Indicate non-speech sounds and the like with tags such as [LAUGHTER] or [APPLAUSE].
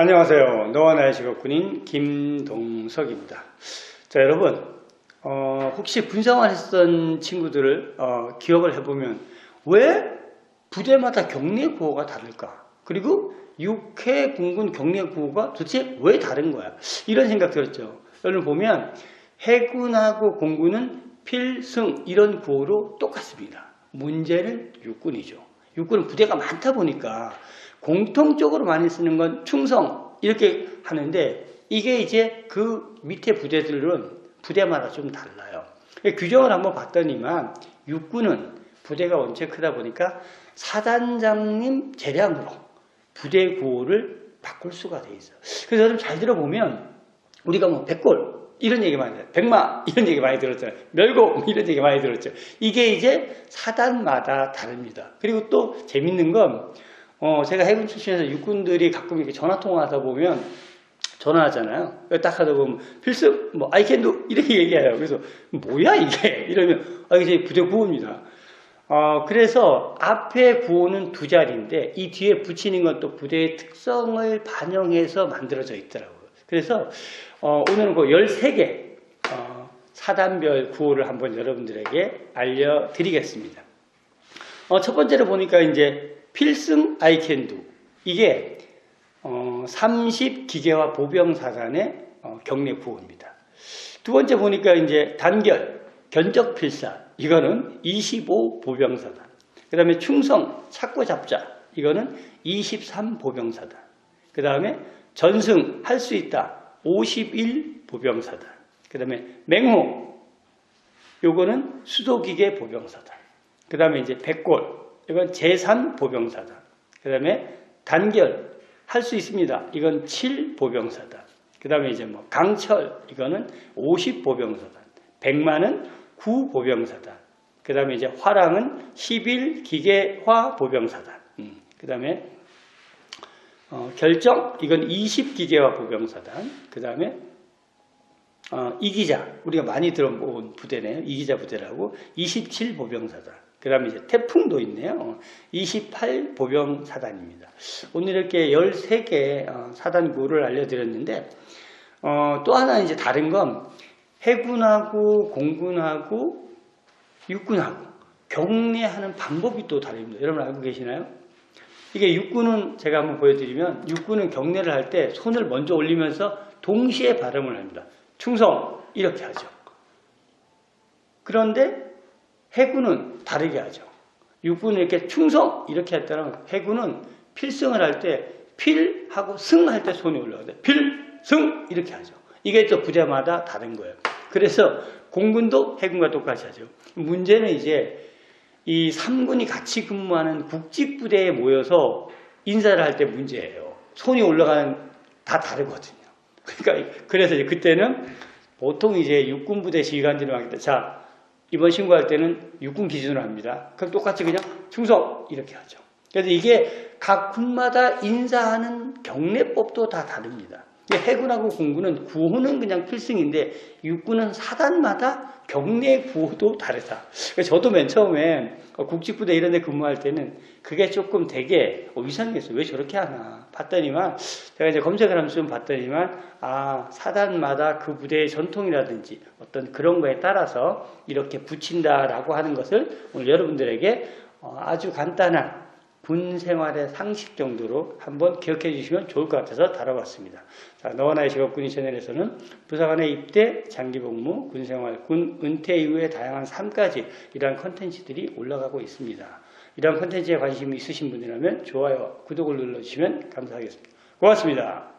안녕하세요. 너와 나의 직업군인 김동석입니다. 자, 여러분, 어, 혹시 군생활 했던 친구들을 어, 기억을 해보면 왜 부대마다 격례 구호가 다를까? 그리고 육해 공군 격례 구호가 도대체 왜 다른 거야? 이런 생각 들었죠. 여러분 보면 해군하고 공군은 필승 이런 구호로 똑같습니다. 문제는 육군이죠. 육군은 부대가 많다 보니까 공통적으로 많이 쓰는 건 충성 이렇게 하는데 이게 이제 그 밑에 부대들은 부대마다 좀 달라요. 규정을 한번 봤더니만 육군은 부대가 원체 크다 보니까 사단장님 재량으로 부대 구호를 바꿀 수가 돼 있어요. 그래서 여러분 잘 들어보면 우리가 뭐 백골 이런 얘기 많이 들어요. 백마 이런 얘기 많이 들었잖아요. 멸고 [LAUGHS] 이런 얘기 많이 들었죠. 이게 이제 사단마다 다릅니다. 그리고 또 재밌는 건 어, 제가 해군 출신에서 육군들이 가끔 이렇게 전화 통화하다 보면 전화하잖아요. 딱 하다 보면 필승, 뭐, do, 이렇게 얘기해요. 그래서, 뭐야, 이게? 이러면, 아, 이게 부대 구호입니다. 어, 그래서 앞에 구호는 두 자리인데, 이 뒤에 붙이는 건 또 부대의 특성을 반영해서 만들어져 있더라고요. 그래서, 어, 오늘은 그 13개, 어, 사단별 구호를 한번 여러분들에게 알려드리겠습니다. 어, 첫 번째로 보니까 이제, 필승 do. 이게 어, 30기계화 보병사단의 어, 격례 구호입니다. 두 번째 보니까 이제 단결, 견적 필사. 이거는 25 보병사단. 그 다음에 충성, 찾고 잡자. 이거는 23 보병사단. 그 다음에 전승, 할 수 있다. 51 보병사단. 그 다음에 맹호. 요거는 수도기계 보병사단. 그 다음에 이제 백골. 이건 제3 보병사단. 그 다음에 단결 할 수 있습니다. 이건 7 보병사단. 그 다음에 이제 뭐 강철 이거는 50 보병사단. 백만은 9 보병사단. 그 다음에 이제 화랑은 11 기계화 보병사단. 음. 그 다음에 어, 결정 이건 20 기계화 보병사단. 그 다음에 어, 이기자 우리가 많이 들어본 부대네요. 이기자 부대라고 27 보병사단. 그 다음에 이제 태풍도 있네요. 28 보병 사단입니다. 오늘 이렇게 13개 어, 사단구를 알려드렸는데, 어, 또 하나 이제 다른 건 해군하고 공군하고 육군하고 격례하는 방법이 또 다릅니다. 여러분 알고 계시나요? 이게 육군은 제가 한번 보여드리면 육군은 격례를 할 때 손을 먼저 올리면서 동시에 발음을 합니다. 충성 이렇게 하죠. 그런데 해군은 다르게 하죠. 육군은 이렇게 충성 이렇게 했다면 해군은 필승을 할 때 필하고 승할 때 손이 올라가요. 필승 이렇게 하죠. 이게 또 부대마다 다른 거예요. 그래서 공군도 해군과 똑같이 하죠. 문제는 이제 이 3군이 같이 근무하는 국직부대에 모여서 인사를 할 때 문제예요. 손이 올라가는 다 다르거든요. [LAUGHS] 그러니까 그래서 이제 그때는 보통 이제 육군부대 지휘관들이 막 자, 이번 신고할 때는 육군 기준으로 합니다. 그럼 똑같이 그냥 충성 이렇게 하죠. 그래서 이게 각 군마다 인사하는 경례법도 다 다릅니다. 해군하고 공군은 구호는 그냥 필승인데 육군은 사단마다 경례 구호도 다르다. 저도 맨 처음에 국직부대 이런 데 근무할 때는 그게 조금 되게 어, 이상했어요. 왜 저렇게 하나 봤더니만 제가 이제 검색을 하면서 좀 봤더니만 아 사단마다 그 부대의 전통이라든지 어떤 그런 거에 따라서 이렇게 붙인다라고 하는 것을 오늘 여러분들에게 어, 아주 간단한 군 생활의 상식 정도로 한번 기억해 주시면 좋을 것 같아서 다뤄봤습니다. 자, 너와 나의 직업 군인 채널에서는 부사관의 입대, 장기 복무, 군 생활, 군 은퇴 이후의 다양한 삶까지 이러한 컨텐츠들이 올라가고 있습니다. 이러한 컨텐츠에 관심이 있으신 분이라면 좋아요, 구독을 눌러주시면 감사하겠습니다. 고맙습니다.